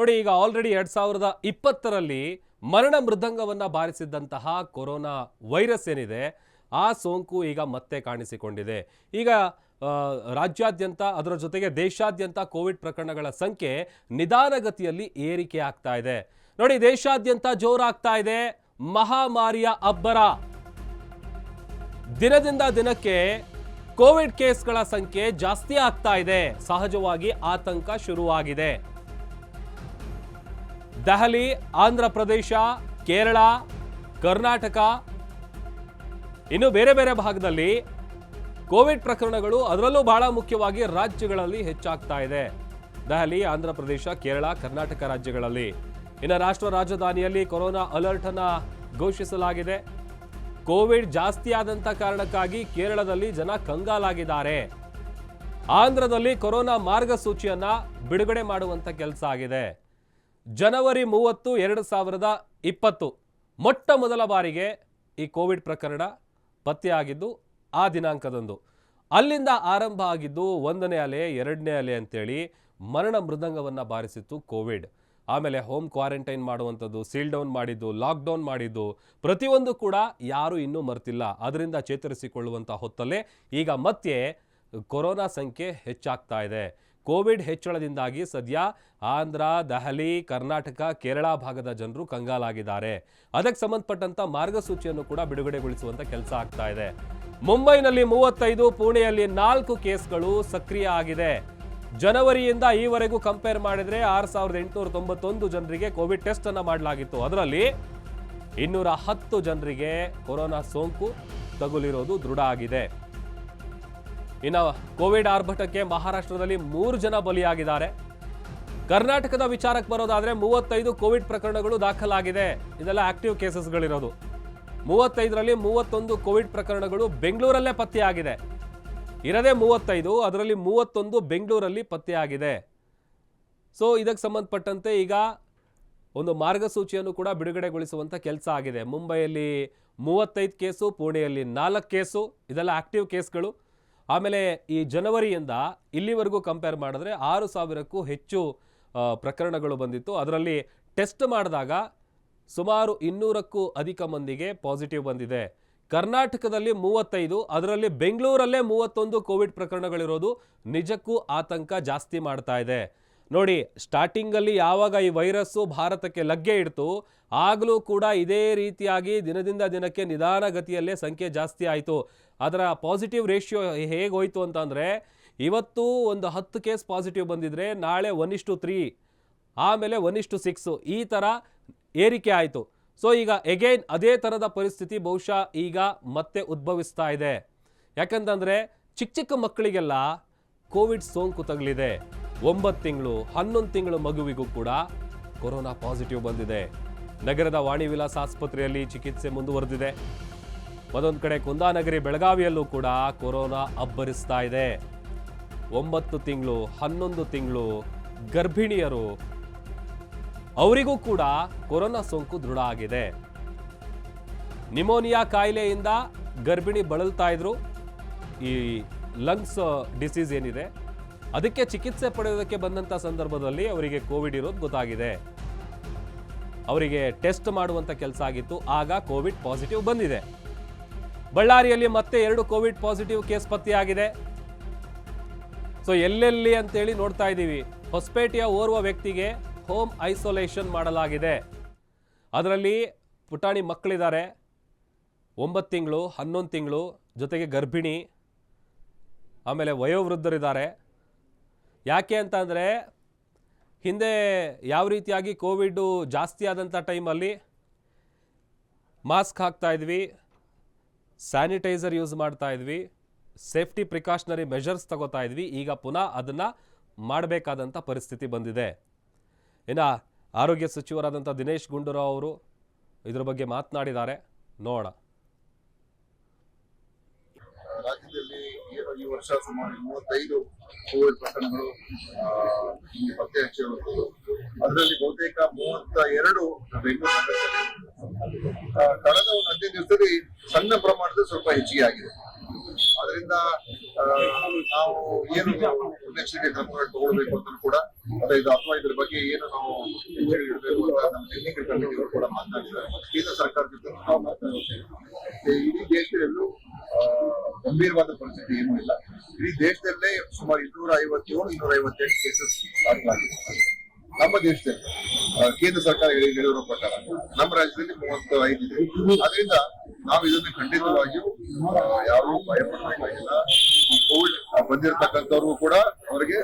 ನೋಡಿ, ಈಗ ಆಲ್ರೆಡಿ ಎರಡ್ ಸಾವಿರದ ಇಪ್ಪತ್ತರಲ್ಲಿ ಮರಣ ಮೃದಂಗವನ್ನ ಬಾರಿಸಿದ್ದಂತಹ ಕೊರೋನಾ ವೈರಸ್ ಏನಿದೆ, ಆ ಸೋಂಕು ಈಗ ಮತ್ತೆ ಕಾಣಿಸಿಕೊಂಡಿದೆ. ಈಗ ರಾಜ್ಯಾದ್ಯಂತ, ಅದರ ಜೊತೆಗೆ ದೇಶಾದ್ಯಂತ ಕೋವಿಡ್ ಪ್ರಕರಣಗಳ ಸಂಖ್ಯೆ ನಿಧಾನಗತಿಯಲ್ಲಿ ಏರಿಕೆ ಆಗ್ತಾ ಇದೆ. ನೋಡಿ, ದೇಶಾದ್ಯಂತ ಜೋರಾಗ್ತಾ ಇದೆ. ಮಹಾಮಾರಿಯ ಅಬ್ಬರ. ದಿನದಿಂದ ದಿನಕ್ಕೆ ಕೋವಿಡ್ ಕೇಸ್ಗಳ ಸಂಖ್ಯೆ ಜಾಸ್ತಿ ಆಗ್ತಾ ಇದೆ. ಸಹಜವಾಗಿ ಆತಂಕ ಶುರುವಾಗಿದೆ. ದೆಹಲಿ, ಆಂಧ್ರ ಪ್ರದೇಶ, ಕೇರಳ, ಕರ್ನಾಟಕ, ಇನ್ನು ಬೇರೆ ಬೇರೆ ಭಾಗದಲ್ಲಿ ಕೋವಿಡ್ ಪ್ರಕರಣಗಳು ಅದರಲ್ಲೂ ಬಹಳ ಮುಖ್ಯವಾಗಿ ರಾಜ್ಯಗಳಲ್ಲಿ ಹೆಚ್ಚಾಗ್ತಾ ಇದೆ. ದೆಹಲಿ, ಆಂಧ್ರ ಪ್ರದೇಶ, ಕೇರಳ, ಕರ್ನಾಟಕ ರಾಜ್ಯಗಳಲ್ಲಿ. ಇನ್ನು ರಾಷ್ಟ್ರ ರಾಜಧಾನಿಯಲ್ಲಿ ಕೊರೋನಾ ಅಲರ್ಟ್ ಅನ್ನ ಘೋಷಿಸಲಾಗಿದೆ. ಕೋವಿಡ್ ಜಾಸ್ತಿ ಕಾರಣಕ್ಕಾಗಿ ಕೇರಳದಲ್ಲಿ ಜನ ಕಂಗಾಲಾಗಿದ್ದಾರೆ. ಆಂಧ್ರದಲ್ಲಿ ಕೊರೋನಾ ಮಾರ್ಗಸೂಚಿಯನ್ನ ಬಿಡುಗಡೆ ಮಾಡುವಂತ ಕೆಲಸ ಆಗಿದೆ. ಜನವರಿ ಮೂವತ್ತು, ಎರಡು ಸಾವಿರದ ಇಪ್ಪತ್ತು. ಮೊಟ್ಟ ಮೊದಲ ಬಾರಿಗೆ ಈ ಕೋವಿಡ್ ಪ್ರಕರಣ ಪತ್ತೆಯಾಗಿದ್ದು, ಆ ದಿನಾಂಕದಂದು. ಅಲ್ಲಿಂದ ಆರಂಭ ಆಗಿದ್ದು, ಒಂದನೇ ಅಲೆ, ಎರಡನೇ ಅಲೆ ಅಂತೇಳಿ ಮರಣ ಮೃದಂಗವನ್ನು ಬಾರಿಸಿತ್ತು ಕೋವಿಡ್. ಆಮೇಲೆ ಹೋಮ್ ಕ್ವಾರಂಟೈನ್ ಮಾಡುವಂಥದ್ದು, ಸೀಲ್ ಡೌನ್ ಮಾಡಿದ್ದು ಲಾಕ್ಡೌನ್ ಮಾಡಿದ್ದು, ಪ್ರತಿಯೊಂದು ಕೂಡ ಯಾರು ಇನ್ನೂ ಮರ್ತಿಲ್ಲ. ಅದರಿಂದ ಚೇತರಿಸಿಕೊಳ್ಳುವಂಥ ಹೊತ್ತಲ್ಲೇ ಈಗ ಮತ್ತೆ ಕೊರೋನಾ ಸಂಖ್ಯೆ ಹೆಚ್ಚಾಗ್ತಾ ಇದೆ. ಕೋವಿಡ್ ಹೆಚ್ಚಳದಿಂದಾಗಿ ಸದ್ಯ ಆಂಧ್ರ, ದೆಹಲಿ, ಕರ್ನಾಟಕ, ಕೇರಳ ಭಾಗದ ಜನರು ಕಂಗಾಲಾಗಿದ್ದಾರೆ. ಅದಕ್ಕೆ ಸಂಬಂಧಪಟ್ಟಂತ ಮಾರ್ಗಸೂಚಿಯನ್ನು ಕೂಡ ಬಿಡುಗಡೆಗೊಳಿಸುವಂತ ಕೆಲಸ ಆಗ್ತಾ ಇದೆ. ಮುಂಬೈನಲ್ಲಿ ಮೂವತ್ತೈದು, ಪುಣೆಯಲ್ಲಿ ನಾಲ್ಕು ಕೇಸ್ಗಳು ಸಕ್ರಿಯ ಆಗಿದೆ. ಜನವರಿಯಿಂದ ಈವರೆಗೂ ಕಂಪೇರ್ ಮಾಡಿದ್ರೆ ಆರು ಸಾವಿರದ ಎಂಟುನೂರ ತೊಂಬತ್ತೊಂದು ಜನರಿಗೆ ಕೋವಿಡ್ ಟೆಸ್ಟ್ ಅನ್ನ ಮಾಡಲಾಗಿತ್ತು. ಅದರಲ್ಲಿ ಇನ್ನೂರ ಹತ್ತು ಜನರಿಗೆ ಕೊರೋನಾ ಸೋಂಕು ತಗುಲಿರೋದು ದೃಢ ಆಗಿದೆ. ಇನ್ನು ಕೋವಿಡ್ ಆರ್ಭಟಕ್ಕೆ ಮಹಾರಾಷ್ಟ್ರದಲ್ಲಿ ಮೂರು ಜನ ಬಲಿಯಾಗಿದ್ದಾರೆ. ಕರ್ನಾಟಕದ ವಿಚಾರಕ್ಕೆ ಬರೋದಾದರೆ ಮೂವತ್ತೈದು ಕೋವಿಡ್ ಪ್ರಕರಣಗಳು ದಾಖಲಾಗಿದೆ. ಇದೆಲ್ಲ ಆಕ್ಟಿವ್ ಕೇಸಸ್ಗಳಿರೋದು. ಮೂವತ್ತೈದರಲ್ಲಿ ಮೂವತ್ತೊಂದು ಕೋವಿಡ್ ಪ್ರಕರಣಗಳು ಬೆಂಗಳೂರಲ್ಲೇ ಪತ್ತೆಯಾಗಿದೆ. ಇರದೇ ಮೂವತ್ತೈದು, ಅದರಲ್ಲಿ ಮೂವತ್ತೊಂದು ಬೆಂಗಳೂರಲ್ಲಿ ಪತ್ತೆಯಾಗಿದೆ. ಸೊ, ಇದಕ್ಕೆ ಸಂಬಂಧಪಟ್ಟಂತೆ ಈಗ ಒಂದು ಮಾರ್ಗಸೂಚಿಯನ್ನು ಕೂಡ ಬಿಡುಗಡೆಗೊಳಿಸುವಂಥ ಕೆಲಸ ಆಗಿದೆ. ಮುಂಬೈಯಲ್ಲಿ ಮೂವತ್ತೈದು ಕೇಸು, ಪುಣೆಯಲ್ಲಿ ನಾಲ್ಕು ಕೇಸು, ಇದೆಲ್ಲ ಆಕ್ಟಿವ್ ಕೇಸ್ಗಳು. ಆಮೇಲೆ ಈ ಜನವರಿಯಿಂದ ಇಲ್ಲಿವರೆಗೂ ಕಂಪೇರ್ ಮಾಡಿದ್ರೆ ಆರು ಸಾವಿರಕ್ಕೂ ಹೆಚ್ಚು ಪ್ರಕರಣಗಳು ಬಂದಿತ್ತು. ಅದರಲ್ಲಿ ಟೆಸ್ಟ್ ಮಾಡಿದಾಗ ಸುಮಾರು ಇನ್ನೂರಕ್ಕೂ ಅಧಿಕ ಮಂದಿಗೆ ಪಾಸಿಟಿವ್ ಬಂದಿದೆ. ಕರ್ನಾಟಕದಲ್ಲಿ ಮೂವತ್ತೈದು, ಅದರಲ್ಲಿ ಬೆಂಗಳೂರಲ್ಲೇ ಮೂವತ್ತೊಂದು ಕೋವಿಡ್ ಪ್ರಕರಣಗಳಿರೋದು ನಿಜಕ್ಕೂ ಆತಂಕ ಜಾಸ್ತಿ ಮಾಡ್ತಾ ಇದೆ. ನೋಡಿ, ಸ್ಟಾರ್ಟಿಂಗಲ್ಲಿ ಯಾವಾಗ ಈ ವೈರಸ್ಸು ಭಾರತಕ್ಕೆ ಲಗ್ಗೆ ಇಡ್ತು, ಆಗಲೂ ಕೂಡ ಇದೇ ರೀತಿಯಾಗಿ ದಿನದಿಂದ ದಿನಕ್ಕೆ ನಿಧಾನಗತಿಯಲ್ಲೇ ಸಂಖ್ಯೆ ಜಾಸ್ತಿ ಆಯಿತು. ಅದರ ಪಾಸಿಟಿವ್ ರೇಷಿಯೋ ಹೇಗೆ ಹೋಯಿತು ಅಂತಂದರೆ, ಇವತ್ತು ಒಂದು ಹತ್ತು ಕೇಸ್ ಪಾಸಿಟಿವ್ ಬಂದಿದ್ರೆ ನಾಳೆ ಒನ್ ಇಷ್ಟು ತ್ರೀ, ಆಮೇಲೆ ಒನ್ ಇಷ್ಟು ಸಿಕ್ಸು, ಈ ಥರ ಏರಿಕೆ ಆಯಿತು. ಸೊ, ಈಗ ಎಗೈನ್ ಅದೇ ಥರದ ಪರಿಸ್ಥಿತಿ ಬಹುಶಃ ಈಗ ಮತ್ತೆ ಉದ್ಭವಿಸ್ತಾ ಇದೆ. ಯಾಕಂತಂದರೆ, ಚಿಕ್ಕ ಚಿಕ್ಕ ಮಕ್ಕಳಿಗೆಲ್ಲ ಕೋವಿಡ್ ಸೋಂಕು ತಗಲಿದೆ. ಒಂಬತ್ತು ತಿಂಗಳು, ಹನ್ನೊಂದು ತಿಂಗಳು ಮಗುವಿಗೂ ಕೂಡ ಕೊರೋನಾ ಪಾಸಿಟಿವ್ ಬಂದಿದೆ. ನಗರದ ವಾಣಿ ವಿಲಾಸ್ ಆಸ್ಪತ್ರೆಯಲ್ಲಿ ಚಿಕಿತ್ಸೆ ಮುಂದುವರೆದಿದೆ. ಮತ್ತೊಂದು ಕಡೆ ಕುಂದಾನಗರಿ ಬೆಳಗಾವಿಯಲ್ಲೂ ಕೂಡ ಕೊರೋನಾ ಅಬ್ಬರಿಸ್ತಾ ಇದೆ. ಒಂಬತ್ತು ತಿಂಗಳು, ಹನ್ನೊಂದು ತಿಂಗಳು ಗರ್ಭಿಣಿಯರು ಅವರಿಗೂ ಕೂಡ ಕೊರೋನಾ ಸೋಂಕು ದೃಢ ಆಗಿದೆ. ನಿಮೋನಿಯಾ ಕಾಯಿಲೆಯಿಂದ ಗರ್ಭಿಣಿ ಬಳಲ್ತಾ ಇದ್ರು. ಈ ಲಂಗ್ಸ್ ಡಿಸೀಸ್ ಏನಿದೆ ಅದಕ್ಕೆ ಚಿಕಿತ್ಸೆ ಪಡೆಯೋದಕ್ಕೆ ಬಂದಂಥ ಸಂದರ್ಭದಲ್ಲಿ ಅವರಿಗೆ ಕೋವಿಡ್ ಇರೋದು ಗೊತ್ತಾಗಿದೆ. ಅವರಿಗೆ ಟೆಸ್ಟ್ ಮಾಡುವಂಥ ಕೆಲಸ ಆಗಿತ್ತು, ಆಗ ಕೋವಿಡ್ ಪಾಸಿಟಿವ್ ಬಂದಿದೆ. ಬಳ್ಳಾರಿಯಲ್ಲಿ ಮತ್ತೆ ಎರಡು ಕೋವಿಡ್ ಪಾಸಿಟಿವ್ ಕೇಸ್ ಪತ್ತೆಯಾಗಿದೆ. ಸೊ, ಎಲ್ಲೆಲ್ಲಿ ಅಂತೇಳಿ ನೋಡ್ತಾ ಇದ್ದೀವಿ. ಹೊಸಪೇಟೆಯ ಓರ್ವ ವ್ಯಕ್ತಿಗೆ ಹೋಮ್ ಐಸೋಲೇಷನ್ ಮಾಡಲಾಗಿದೆ. ಅದರಲ್ಲಿ ಪುಟಾಣಿ ಮಕ್ಕಳಿದ್ದಾರೆ. ಒಂಬತ್ತು ತಿಂಗಳು, ಹನ್ನೊಂದು ತಿಂಗಳು, ಜೊತೆಗೆ ಗರ್ಭಿಣಿ, ಆಮೇಲೆ ವಯೋವೃದ್ಧರಿದ್ದಾರೆ. ಯಾಕೆ ಅಂತ ಅಂದರೆ ಹಿಂದೆ ಯಾವ ರೀತಿಯಾಗಿ ಕೋವಿಡ್ಡು ಜಾಸ್ತಿ ಆದಂಥ ಟೈಮಲ್ಲಿ ಮಾಸ್ಕ್ ಹಾಕ್ತಾ ಇದ್ವಿ, ಸ್ಯಾನಿಟೈಸರ್ ಯೂಸ್ ಮಾಡ್ತಾ ಇದ್ವಿ, ಸೇಫ್ಟಿ ಪ್ರಿಕಾಷನರಿ ಮೆಷರ್ಸ್ ತಗೋತಾ ಇದ್ವಿ, ಈಗ ಪುನಃ ಅದನ್ನು ಮಾಡಬೇಕಾದಂಥ ಪರಿಸ್ಥಿತಿ ಬಂದಿದೆ. ಇನ್ನು ಆರೋಗ್ಯ ಸಚಿವರಾದಂಥ ದಿನೇಶ್ ಗುಂಡೂರಾವ್ ಅವರು ಇದ್ರ ಬಗ್ಗೆ ಮಾತನಾಡಿದ್ದಾರೆ. ನೋಡೋಣ ರಾಜ್ಯದಲ್ಲಿ ಈ- ಈ ವರ್ಷ ಸುಮಾರು ಮೂವತ್ತೈದು ಕೋವಿಡ್ ಪ್ರಕರಣಗಳು ಪತ್ತೆ ಹಚ್ಚಿರುವುದು ಅದರಲ್ಲಿ ಬಹುತೇಕ ಮೂವತ್ತ ಎರಡು ಬೆಂಗಳೂರು ಕಳೆದ ಒಂದು ಹದಿನೈದು ದಿವಸದಲ್ಲಿ ಸಣ್ಣ ಪ್ರಮಾಣದ ಸ್ವಲ್ಪ ಹೆಚ್ಚಿಗೆ ಆಗಿದೆ. ಅದರಿಂದ ನಾವು ಏನು ಮುನ್ನೆಚ್ಚರಿಕೆ ಕ್ರಮಗಳನ್ನು ಕ್ರಮ ತಗೊಳ್ಬೇಕು ಅಂತ ಕೂಡ ಅದೇ ಅಥವಾ ಇದ್ರ ಬಗ್ಗೆ ಏನು ನಾವು ಇಡಬೇಕು ಅಂತ ನಮ್ಮ ಟೆಕ್ನಿಕಲ್ ಕೂಡ ಮಾತನಾಡಿದ್ದಾರೆ ಕೇಂದ್ರ ಸರ್ಕಾರದ ಜೊತೆ ನಾವು ಮಾತನಾಡುತ್ತೇವೆ ಇಡೀ ದೇಶದಲ್ಲೂ ಗಂಭೀರವಾದ ಪರಿಸ್ಥಿತಿ ಏನೂ ಇಲ್ಲ. ಇಡೀ ದೇಶದಲ್ಲೇ ಸುಮಾರು ಇನ್ನೂರ ಐವತ್ತೇಳು ಇನ್ನೂರ ಐವತ್ತೆಂಟು ಕೇಸಸ್ ದಾಖಲಾಗಿದೆ. ನಮ್ಮ ದೇಶದಲ್ಲಿ ಕೇಂದ್ರ ಸರ್ಕಾರ ಹೇಳಿ- ಹೇಳಿರೋ ಪ್ರಕಾರ ನಮ್ಮ ರಾಜ್ಯದಲ್ಲಿ ಮೂವತ್ತು ಐದು ಇದೆ. ಅದರಿಂದ ನಾವು ಇದನ್ನು ಖಂಡಿತವಾಗಿಯೂ ಯಾರು ಭಯಪಡಬೇಕಾಗಿಲ್ಲ ಕೋವಿಡ್ ಬಂದಿರತಕ್ಕಂಥವ್ರಿಗೂ ಕೂಡ ಅವರಿಗೆ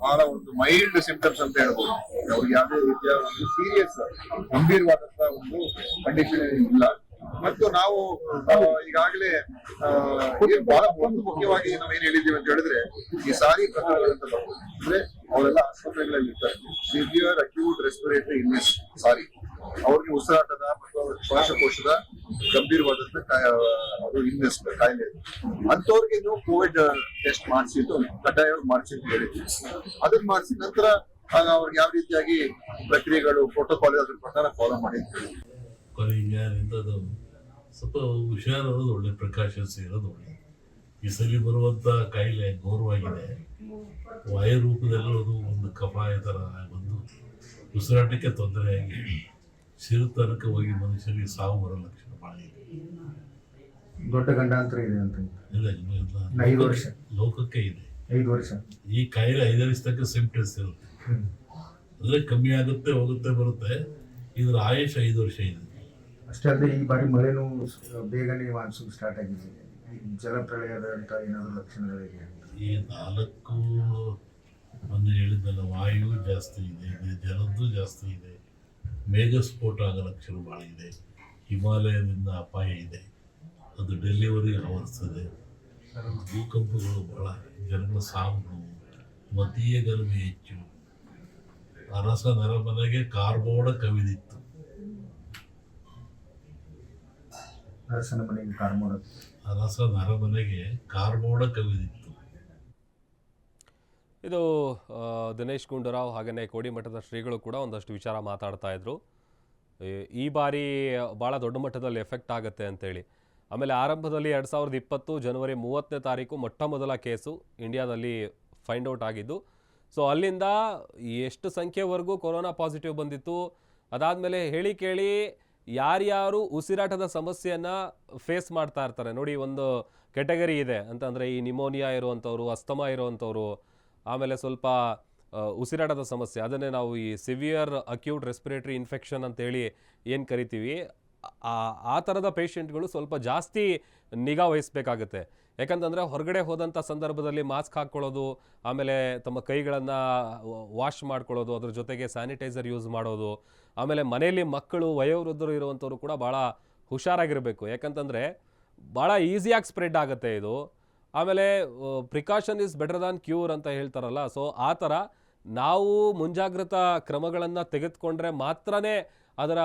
ಬಹಳ ಒಂದು ಮೈಲ್ಡ್ ಸಿಂಪ್ಟಮ್ಸ್ ಅಂತ ಹೇಳ್ಬೋದು. ಅವ್ರಿಗೆ ಯಾವುದೇ ರೀತಿಯ ಒಂದು ಸೀರಿಯಸ್ ಗಂಭೀರವಾದಂತಹ ಒಂದು ಕಂಡೀಷನ್ ಇಲ್ಲ. ಮತ್ತು ನಾವು ಈಗಾಗಲೇ ಬಹಳ ಮುಖ್ಯವಾಗಿ ನಾವು ಏನ್ ಹೇಳಿದ್ದೀವಿ ಅಂತ ಹೇಳಿದ್ರೆ, ಈ ಸಾರಿ ಪ್ರಕರಣಗಳಂತ ಅಂದ್ರೆ ಅವರೆಲ್ಲ ಆಸ್ಪತ್ರೆಗಳಲ್ಲಿ ಇರ್ತಾರೆ. Severe acute respiratory illness SARI. ಅವ್ರಿಗೆ ಉಸಿರಾಟದ ಮತ್ತು ಅವ್ರ ಶ್ವಾಸಕೋಶದ ಗಂಭೀರವಾದಂತ ಅದು ಇಲ್ನೆಸ್ ಕಾಯಿಲೆ. ಅಂತವ್ರಿಗೆ ನೀವು ಕೋವಿಡ್ ಟೆಸ್ಟ್ ಮಾಡಿಸಿದ್ದು ಕಡ್ಡಾಯವಾಗಿ ಮಾಡಿಸಿ ಅಂತ ಹೇಳಿದ್ವಿ ಅದನ್ನ ಮಾಡಿಸಿದ ನಂತರ ಆಗ ಅವ್ರಿಗೆ ಯಾವ ರೀತಿಯಾಗಿ ಪ್ರಕ್ರಿಯೆಗಳು ಪ್ರೋಟೋಕಾಲ್ ಅದ್ರ ಪ್ರಕಾರ ಫಾಲೋ ಮಾಡಿ ಸ್ವಲ್ಪ ಹುಷಾರಿರೋದು ಒಳ್ಳೆ ಪ್ರಿಕಾಷನ್ಸ್ ಇರೋದು ಒಳ್ಳೆ. ಈ ಸಲ ಬರುವಂತ ಕಾಯಿಲೆ ಘೋರವಾಗಿದೆ. ವಾಯು ರೂಪದಲ್ಲಿ ಅದು ಒಂದು ಕಫಾಯ ಥರ ಬಂದು ಉಸಿರಾಟಕ್ಕೆ ತೊಂದರೆ ಆಗಿ ಸಿರುತನಕ ಹೋಗಿ ಮನುಷ್ಯರಿಗೆ ಸಾವು ಬರೋ ಲಕ್ಷಣ ಭಾಳ ಇದೆ. ದೊಡ್ಡ ಗಂಡಾಂತರ ಇದೆ ಅಂತ ಇಲ್ಲ. ಐದು ವರ್ಷ. ಲೋಕಕ್ಕೆ ಇದೆ. ಐದು ವರ್ಷ. ಈ ಕಾಯಿಲೆ ಐದರಿಸ್ ತನಕ ಸಿಂಪ್ಟಮ್ಸ್ ಇರುತ್ತೆ. ಅಂದ್ರೆ ಕಮ್ಮಿ ಆಗುತ್ತೆ ಹೋಗುತ್ತೆ ಬರುತ್ತೆ. ಇದರ ಆಯುಷ್ ಐದು ವರ್ಷ ಇದೆ. ಅಷ್ಟೇ ಅಲ್ಲದೆ ಈ ಬಾರಿ ಮಳೆನೂ ಬೇಗನೆ ಮಾನ್ಸೂನ್ ಸ್ಟಾರ್ಟ್ ಆಗಿದೆ. ಈ ಜಲಪ್ರಳಯದಂತ ಏನಾದ್ರು ಲಕ್ಷಣಗಳಿದೆ ಈ ನಾಲ್ಕು ಒಂದು ಹೇಳಿದ್ದಲ್ಲ ವಾಯು ಜಾಸ್ತಿ ಇದೆ ಜಲದ್ದು ಜಾಸ್ತಿ ಇದೆ ಮೇಘಸ್ಫೋಟ ಆಗೋ ಲಕ್ಷಣ ಭಾಳ ಇದೆ, ಹಿಮಾಲಯದಿಂದ ಅಪಾಯ ಇದೆ, ಅದು ಡೆಲಿವರಿ ಆವರಿಸ್ತದೆ. ಭೂಕಂಪಗಳು ಬಹಳ, ಜನಗಳ ಸಾವು ಮತೀಯ ಗಲಭೆ ಹೆಚ್ಚು. ಅರಸ ನರಮನೆಗೆ ಕಾರ್ಬೋಡ ಕವಿದಿತ್ತು. ಅರಸನ ಮನೆಗೆ ಕಾರ್ಮೋಡ ಅರಸನ ಅರಮನೆಗೆ ಕಾರ್ಮೋಡ ಕವಿದಿತ್ತು ಇದು ದಿನೇಶ್ ಗುಂಡೂರಾವ್ ಹಾಗೆಯೇ ಕೋಡಿಮಠದ ಶ್ರೀಗಳು ಕೂಡ ಒಂದಷ್ಟು ವಿಚಾರ ಮಾತಾಡ್ತಾ ಇದ್ರು. ಈ- ಈ ಬಾರಿ ಭಾಳ ದೊಡ್ಡ ಮಟ್ಟದಲ್ಲಿ ಎಫೆಕ್ಟ್ ಆಗುತ್ತೆ ಅಂತೇಳಿ. ಆಮೇಲೆ ಆರಂಭದಲ್ಲಿ ಎರಡು ಸಾವಿರದ ಇಪ್ಪತ್ತು ಜನವರಿ ಮೂವತ್ತನೇ ತಾರೀಕು ಮೊಟ್ಟ ಮೊದಲ ಕೇಸು ಇಂಡಿಯಾದಲ್ಲಿ ಫೈಂಡ್ ಔಟ್ ಆಗಿದ್ದು. ಸೊ ಅಲ್ಲಿಂದ ಎಷ್ಟು ಸಂಖ್ಯೆವರೆಗೂ ಕೊರೋನಾ ಪಾಸಿಟಿವ್ ಬಂದಿತ್ತು ಅದಾದಮೇಲೆ ಹೇಳಿ ಕೇಳಿ ಯಾರ್ಯಾರು ಉಸಿರಾಟದ ಸಮಸ್ಯೆಯನ್ನು ಫೇಸ್ ಮಾಡ್ತಾ ಇರ್ತಾರೆ? ನೋಡಿ, ಒಂದು ಕೆಟಗರಿ ಇದೆ. ಅಂತಂದರೆ ಈ ನಿಮೋನಿಯಾ ಇರುವಂಥವ್ರು, ಅಸ್ತಮಾ ಇರುವಂಥವ್ರು, ಆಮೇಲೆ ಸ್ವಲ್ಪ ಉಸಿರಾಟದ ಸಮಸ್ಯೆ. ಅದನ್ನೇ ನಾವು ಈ ಸಿವಿಯರ್ ಅಕ್ಯೂಟ್ ರೆಸ್ಪಿರೇಟರಿ ಇನ್ಫೆಕ್ಷನ್ ಅಂತೇಳಿ ಏನು ಕರಿತೀವಿ? ಆ ಆ ಥರದ ಪೇಷಂಟ್ಗಳು ಸ್ವಲ್ಪ ಜಾಸ್ತಿ ನಿಗಾ ವಹಿಸಬೇಕಾಗುತ್ತೆ. ಯಾಕಂತಂದರೆ ಹೊರಗಡೆ ಹೋದಂಥ ಸಂದರ್ಭದಲ್ಲಿ ಮಾಸ್ಕ್ ಹಾಕ್ಕೊಳ್ಳೋದು, ಆಮೇಲೆ ತಮ್ಮ ಕೈಗಳನ್ನು ವಾಶ್ ಮಾಡ್ಕೊಳ್ಳೋದು, ಅದ್ರ ಜೊತೆಗೆ ಸ್ಯಾನಿಟೈಸರ್ ಯೂಸ್ ಮಾಡೋದು, ಆಮೇಲೆ ಮನೆಯಲ್ಲಿ ಮಕ್ಕಳು, ವಯೋವೃದ್ಧರು ಇರುವಂಥವ್ರು ಕೂಡ ಭಾಳ ಹುಷಾರಾಗಿರಬೇಕು. ಯಾಕಂತಂದರೆ ಭಾಳ ಈಸಿಯಾಗಿ ಸ್ಪ್ರೆಡ್ ಆಗುತ್ತೆ ಇದು. ಆಮೇಲೆ precaution is better than cure ಅಂತ ಹೇಳ್ತಾರಲ್ಲ, ಸೊ ಆ ಥರ ನಾವು ಮುಂಜಾಗ್ರತಾ ಕ್ರಮಗಳನ್ನು ತೆಗೆದುಕೊಂಡ್ರೆ ಮಾತ್ರನೇ ಅದರ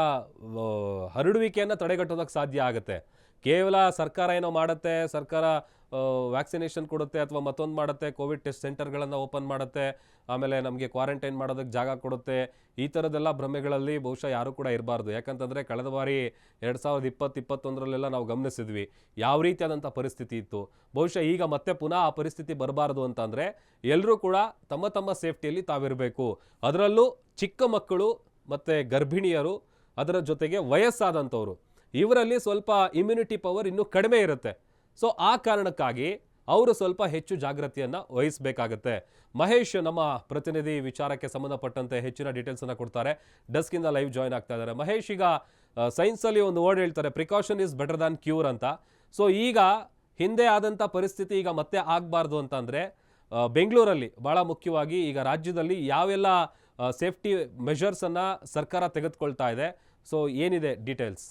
ಹರಡುವಿಕೆಯನ್ನು ತಡೆಗಟ್ಟೋದಕ್ಕೆ ಸಾಧ್ಯ ಆಗುತ್ತೆ. ಕೇವಲ ಸರ್ಕಾರ ಏನೋ ಮಾಡುತ್ತೆ, ಸರ್ಕಾರ ವ್ಯಾಕ್ಸಿನೇಷನ್ ಕೊಡುತ್ತೆ ಅಥವಾ ಮತ್ತೊಂದು ಮಾಡುತ್ತೆ, ಕೋವಿಡ್ ಟೆಸ್ಟ್ ಸೆಂಟರ್ಗಳನ್ನು ಓಪನ್ ಮಾಡುತ್ತೆ, ಆಮೇಲೆ ನಮಗೆ ಕ್ವಾರಂಟೈನ್ ಮಾಡೋದಕ್ಕೆ ಜಾಗ ಕೊಡುತ್ತೆ, ಈ ಥರದ್ದೆಲ್ಲ ಭ್ರಮೆಗಳಲ್ಲಿ ಬಹುಶಃ ಯಾರೂ ಕೂಡ ಇರಬಾರ್ದು. ಯಾಕಂತಂದರೆ ಕಳೆದ ಬಾರಿ ಎರಡು ಸಾವಿರದ ಇಪ್ಪತ್ತು, ಇಪ್ಪತ್ತೊಂದರಲ್ಲೆಲ್ಲ ನಾವು ಗಮನಿಸಿದ್ವಿ, ಯಾವ ರೀತಿಯಾದಂಥ ಪರಿಸ್ಥಿತಿ ಇತ್ತು. ಬಹುಶಃ ಈಗ ಮತ್ತೆ ಪುನಃ ಆ ಪರಿಸ್ಥಿತಿ ಬರಬಾರ್ದು ಅಂತಂದರೆ ಎಲ್ಲರೂ ಕೂಡ ತಮ್ಮ ತಮ್ಮ ಸೇಫ್ಟಿಯಲ್ಲಿ ತಾವಿರಬೇಕು. ಅದರಲ್ಲೂ ಚಿಕ್ಕ ಮಕ್ಕಳು ಮತ್ತು ಗರ್ಭಿಣಿಯರು ಅದರ ಜೊತೆಗೆ ವಯಸ್ಸಾದಂಥವರು. ಇವರಲ್ಲಿ ಸ್ವಲ್ಪ ಇಮ್ಯುನಿಟಿ ಪವರ್ ಇನ್ನೂ ಕಡಿಮೆ ಇರುತ್ತೆ. ಸೊ ಆ ಕಾರಣಕ್ಕಾಗಿ ಅವರು ಸ್ವಲ್ಪ ಹೆಚ್ಚು ಜಾಗೃತಿಯನ್ನು ವಹಿಸಬೇಕಾಗತ್ತೆ. ಮಹೇಶ್ ನಮ್ಮ ಪ್ರತಿನಿಧಿ ವಿಚಾರಕ್ಕೆ ಸಂಬಂಧಪಟ್ಟಂತೆ ಹೆಚ್ಚಿನ ಡೀಟೇಲ್ಸನ್ನು ಕೊಡ್ತಾರೆ. ಡಸ್ಕಿಂದ ಲೈವ್ ಜಾಯ್ನ್ ಆಗ್ತಾ ಇದ್ದಾರೆ. ಮಹೇಶ್ ಈಗ ಸೈನ್ಸಲ್ಲಿ ಒಂದು ವರ್ಡ್ ಹೇಳ್ತಾರೆ. Precaution is better than cure ಅಂತ. ಸೊ ಈಗ ಹಿಂದೆ ಆದಂಥ ಪರಿಸ್ಥಿತಿ ಈಗ ಮತ್ತೆ ಆಗಬಾರ್ದು ಅಂತಂದರೆ ಬೆಂಗಳೂರಲ್ಲಿ ಭಾಳ ಮುಖ್ಯವಾಗಿ ಈಗ ರಾಜ್ಯದಲ್ಲಿ ಯಾವೆಲ್ಲ ಸೇಫ್ಟಿ ಮೆಷರ್ಸನ್ನು ಸರ್ಕಾರ ತೆಗೆದುಕೊಳ್ತಾ ಇದೆ. ಸೊ ಏನಿದೆ ಡೀಟೇಲ್ಸ್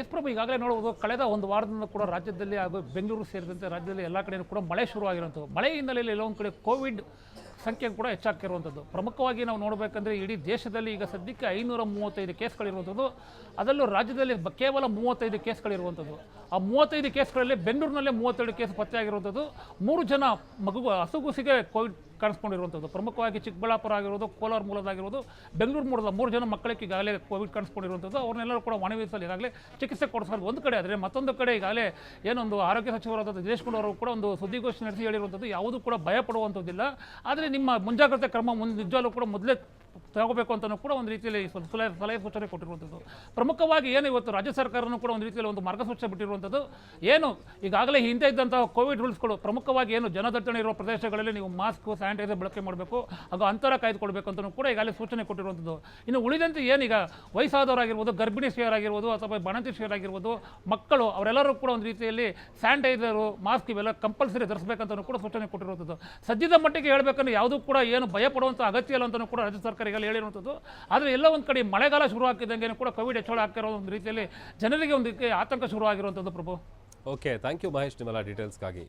ಎಸ್ ಪ್ರಭು, ಈಗಾಗಲೇ ನೋಡಬಹುದು, ಕಳೆದ ಒಂದು ವಾರದಿಂದ ಕೂಡ ರಾಜ್ಯದಲ್ಲಿ ಹಾಗೂ ಬೆಂಗಳೂರು ಸೇರಿದಂತೆ ರಾಜ್ಯದಲ್ಲಿ ಎಲ್ಲ ಕಡೆಯೂ ಕೂಡ ಮಳೆ ಶುರುವಾಗಿರುವಂಥದ್ದು. ಮಳೆ ಹಿನ್ನೆಲೆಯಲ್ಲಿ ಎಲ್ಲೊಂದು ಕಡೆ ಕೋವಿಡ್ ಸಂಖ್ಯೆ ಕೂಡ ಹೆಚ್ಚಾಗ್ತಿರುವಂಥದ್ದು. ಪ್ರಮುಖವಾಗಿ ನಾವು ನೋಡಬೇಕಂದ್ರೆ ಇಡೀ ದೇಶದಲ್ಲಿ ಈಗ ಸದ್ಯಕ್ಕೆ ಐನೂರ ಮೂವತ್ತೈದು ಕೇಸ್ಗಳಿರುವಂಥದ್ದು. ಅದರಲ್ಲೂ ರಾಜ್ಯದಲ್ಲಿ ಕೇವಲ ಮೂವತ್ತೈದು ಕೇಸ್ಗಳಿರುವಂಥದ್ದು. ಆ ಮೂವತ್ತೈದು ಕೇಸ್ಗಳಲ್ಲಿ ಬೆಂಗಳೂರಿನಲ್ಲೇ ಮೂವತ್ತೆರಡು ಕೇಸ್ ಪತ್ತೆಯಾಗಿರುವಂಥದ್ದು. ಮೂರು ಜನ ಮಗು, ಹಸುಗುಸಿಗೆ ಕೋವಿಡ್ ಕಾಣಿಸ್ಕೊಂಡಿರುವಂಥದ್ದು. ಪ್ರಮುಖವಾಗಿ ಚಿಕ್ಕಬಳ್ಳಾಪುರ ಆಗಿರೋದು ಕೋಲಾರ ಮೂಲದಾಗಿರೋದು ಬೆಂಗಳೂರು ಮೂಲದ ಮೂರು ಜನ ಮಕ್ಕಳಿಗೆ ಈಗಾಗಲೇ ಕೋವಿಡ್ ಕಾಣಿಸ್ಕೊಂಡಿರುವಂಥದ್ದು. ಅವ್ರನ್ನೆಲ್ಲರೂ ಕೂಡ ಮನವಿಸಲು ಈಗಾಗಲೇ ಚಿಕಿತ್ಸೆ ಕೊಡಿಸೋದು ಒಂದು ಕಡೆ ಆದರೆ ಮತ್ತೊಂದು ಕಡೆ ಈಗಾಗಲೇ ಏನೊಂದು ಆರೋಗ್ಯ ಸಚಿವರಾದ ದಿನೇಶ್ ಗುಂಡೂರಾವ್ ಅವರು ಕೂಡ ಒಂದು ಸುದ್ದಿಗೋಷ್ಠಿ ನಡೆಸಿ ಹೇಳಿರುವಂಥದ್ದು, ಯಾವುದೂ ಕೂಡ ಭಯ ಪಡುವಂಥದ್ದಿಲ್ಲ ಆದರೆ ನಿಮ್ಮ ಮುಂಜಾಗ್ರತೆ ಕ್ರಮ ಮುಂದೆ ನಿಜವಾಗ್ಲೂ ಕೂಡ ಮೊದಲೇ ತಗೋಬೇಕು ಅಂತಲೂ ಕೂಡ ಒಂದು ರೀತಿಯಲ್ಲಿ ಸಲಹೆ ಸಲಹೆ ಸೂಚನೆ ಕೊಟ್ಟಿರುವಂಥದ್ದು. ಪ್ರಮುಖವಾಗಿ ಏನು ಇವತ್ತು ರಾಜ್ಯ ಸರ್ಕಾರನೂ ಕೂಡ ಒಂದು ರೀತಿಯಲ್ಲಿ ಒಂದು ಮಾರ್ಗಸೂಚಿ ಬಿಟ್ಟಿರುವಂಥದ್ದು. ಏನು, ಈಗಾಗಲೇ ಹಿಂದೆ ಇದ್ದಂಥ ಕೋವಿಡ್ ರೂಲ್ಸ್ಗಳು ಪ್ರಮುಖವಾಗಿ ಏನು ಜನದಟ್ಟಣೆ ಇರುವ ಪ್ರದೇಶಗಳಲ್ಲಿ ನೀವು ಮಾಸ್ಕ್, ಸ್ಯಾನಿಟೈಸರ್ ಬಳಕೆ ಮಾಡಬೇಕು, ಹಾಗೂ ಅಂತರ ಕಾಯ್ದುಕೊಳ್ಬೇಕು ಅಂತಲೂ ಕೂಡ ಈಗಾಗಲೇ ಸೂಚನೆ ಕೊಟ್ಟಿರುವಂಥದ್ದು. ಇನ್ನು ಉಳಿದಂತೆ ಏನೀಗ ವಯಸ್ಸಾದವರಾಗಿರ್ಬೋದು, ಗರ್ಭಿಣಿ ಆಗಿರ್ಬೋದು ಅಥವಾ ಬಾಣಂತಿ ಆಗಿರ್ಬೋದು ಮಕ್ಕಳು, ಅವರೆಲ್ಲರೂ ಕೂಡ ಒಂದು ರೀತಿಯಲ್ಲಿ ಸ್ಯಾನಿಟೈಸರು, ಮಾಸ್ಕ್ ಇವೆಲ್ಲ ಕಂಪಲ್ಸರಿ ಧರಿಸಬೇಕಂತಲೂ ಕೂಡ ಸೂಚನೆ ಕೊಟ್ಟಿರುವಂಥದ್ದು. ಸದ್ಯದ ಮಟ್ಟಿಗೆ ಹೇಳಬೇಕಂದ್ರೆ ಯಾವುದೂ ಕೂಡ ಏನು ಭಯಪಡುವಂಥ ಅಗತ್ಯ ಇಲ್ಲ ಅಂತಲೂ ಕೂಡ ರಾಜ್ಯ ಸರ್ಕಾರ ಈಗಲೇ ಹೇಳಿರುವಂಥದ್ದು. ಆದರೆ ಎಲ್ಲ ಒಂದು ಕಡೆ ಮಳೆಗಾಲ ಶುರು ಆಗ್ತಿದ್ದಂಗೆ ಕೂಡ ಕೋವಿಡ್ ಹೆಚ್ಚಳ ಆಗ್ತಿರೋ ಒಂದು ರೀತಿಯಲ್ಲಿ ಜನರಿಗೆ ಒಂದು ಆತಂಕ ಶುರು ಆಗಿರುವಂಥದ್ದು Prabhu. Okay thank you Mahesh ನಿಮ್ಮೆಲ್ಲ ಡೀಟೇಲ್ಸ್ಗಾಗಿ